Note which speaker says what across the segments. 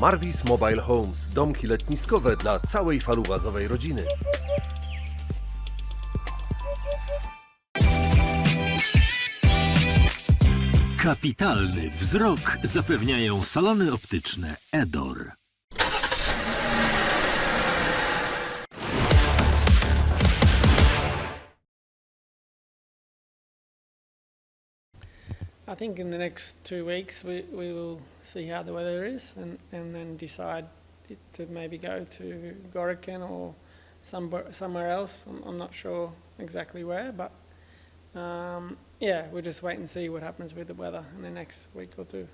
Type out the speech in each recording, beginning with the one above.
Speaker 1: Marvis Mobile Homes, domki letniskowe dla całej falubazowej rodziny.
Speaker 2: Kapitalny wzrok zapewniają salony optyczne Edor.
Speaker 3: I think in the next two weeks we, we will see how the weather is and, and then decide to maybe go to Gorican or somewhere, somewhere else. I'm, I'm not sure exactly where, but um, yeah, we'll just wait and see what happens with the weather in the next week or two.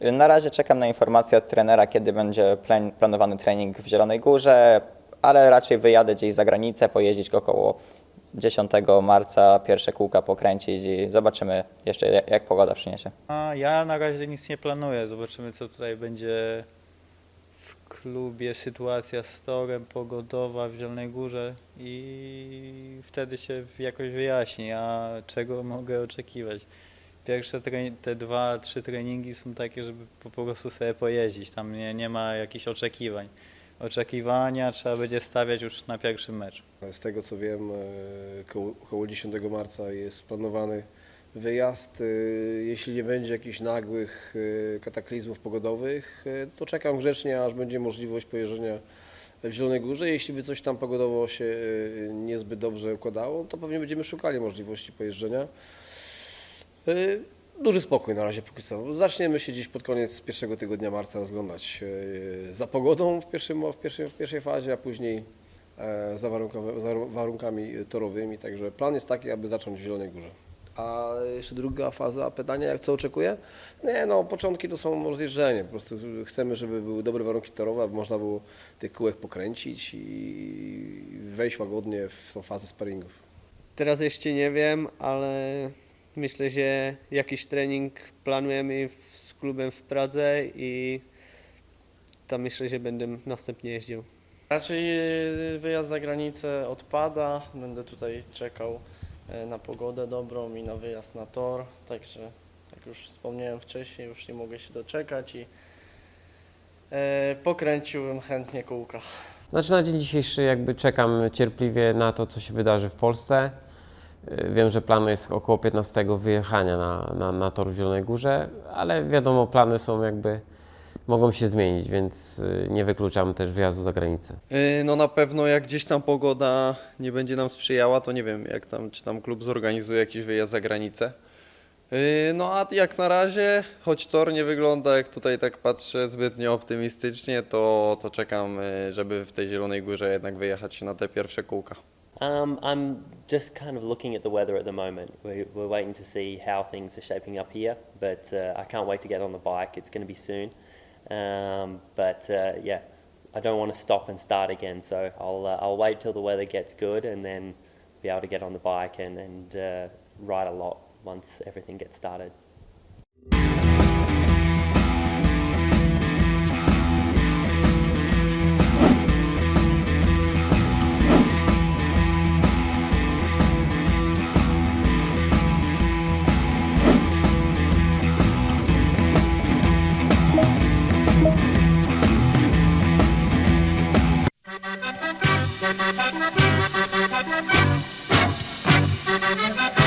Speaker 4: Na razie czekam na informację od trenera, kiedy będzie plan- planowany trening w Zielonej Górze, ale raczej wyjadę gdzieś za granicę, pojeździć około 10 marca, pierwsze kółka pokręcić i zobaczymy jeszcze jak, jak pogoda przyniesie.
Speaker 5: A ja na razie nic nie planuję. Zobaczymy, co tutaj będzie w klubie. Sytuacja z torem pogodowa w Zielonej Górze i wtedy się jakoś wyjaśni, a czego mogę oczekiwać. Pierwsze te dwa, trzy treningi są takie, żeby po prostu sobie pojeździć. Tam nie, nie ma jakichś oczekiwań. Oczekiwania trzeba będzie stawiać już na pierwszy mecz.
Speaker 6: Z tego co wiem, e, koło, koło 10 marca jest planowany wyjazd. E, Jeśli nie będzie jakichś nagłych e, kataklizmów pogodowych, e, to czekam grzecznie, aż będzie możliwość pojeżdżenia w Zielonej Górze. Jeśli by coś tam pogodowo się e, niezbyt dobrze układało, to pewnie będziemy szukali możliwości pojeżdżenia. Duży spokój na razie póki co. Zaczniemy się dziś pod koniec pierwszego tygodnia marca rozglądać e, za pogodą w, pierwszym, w, pierwszej, w pierwszej fazie, a później e, za, warunkowe, za warunkami torowymi. Także plan jest taki, aby zacząć w Zielonej Górze. A jeszcze druga faza pytania, jak co oczekuję? Nie, no początki to są rozjeżdżenie. Po prostu chcemy, żeby były dobre warunki torowe, aby można było tych kółek pokręcić i wejść łagodnie w tą fazę sparingów.
Speaker 7: Teraz jeszcze nie wiem, ale myślę, że jakiś trening planujemy z klubem w Pradze i tam myślę, że będę następnie jeździł.
Speaker 8: Raczej e, wyjazd za granicę odpada. Będę tutaj czekał e, na pogodę dobrą i na wyjazd na tor. Także, jak już wspomniałem wcześniej, już nie mogę się doczekać i e, pokręciłbym chętnie kółka.
Speaker 9: Znaczy na dzień dzisiejszy jakby czekam cierpliwie na to, co się wydarzy w Polsce. Y, Wiem, że planu jest około 15 wyjechania na, na, na tor w Zielonej Górze, ale wiadomo, plany są jakby, mogą się zmienić, więc y, nie wykluczam też wyjazdu za granicę.
Speaker 10: Yy, No na pewno jak gdzieś tam pogoda nie będzie nam sprzyjała, to nie wiem, jak tam, czy tam klub zorganizuje jakiś wyjazd za granicę. No a jak na razie, choć tor nie wygląda, jak tutaj tak patrzę, zbytnio optymistycznie, to, to czekam, żeby w tej Zielonej Górze jednak wyjechać na te pierwsze kółka.
Speaker 11: Um, I'm just kind of looking at the weather at the moment. We, we're waiting to see how things are shaping up here, but uh, I can't wait to get on the bike. It's going to be soon. Um, but uh, yeah, I don't want to stop and start again, so I'll, uh, I'll wait till the weather gets good and then be able to get on the bike and, and uh, ride a lot once everything gets started. Thank you.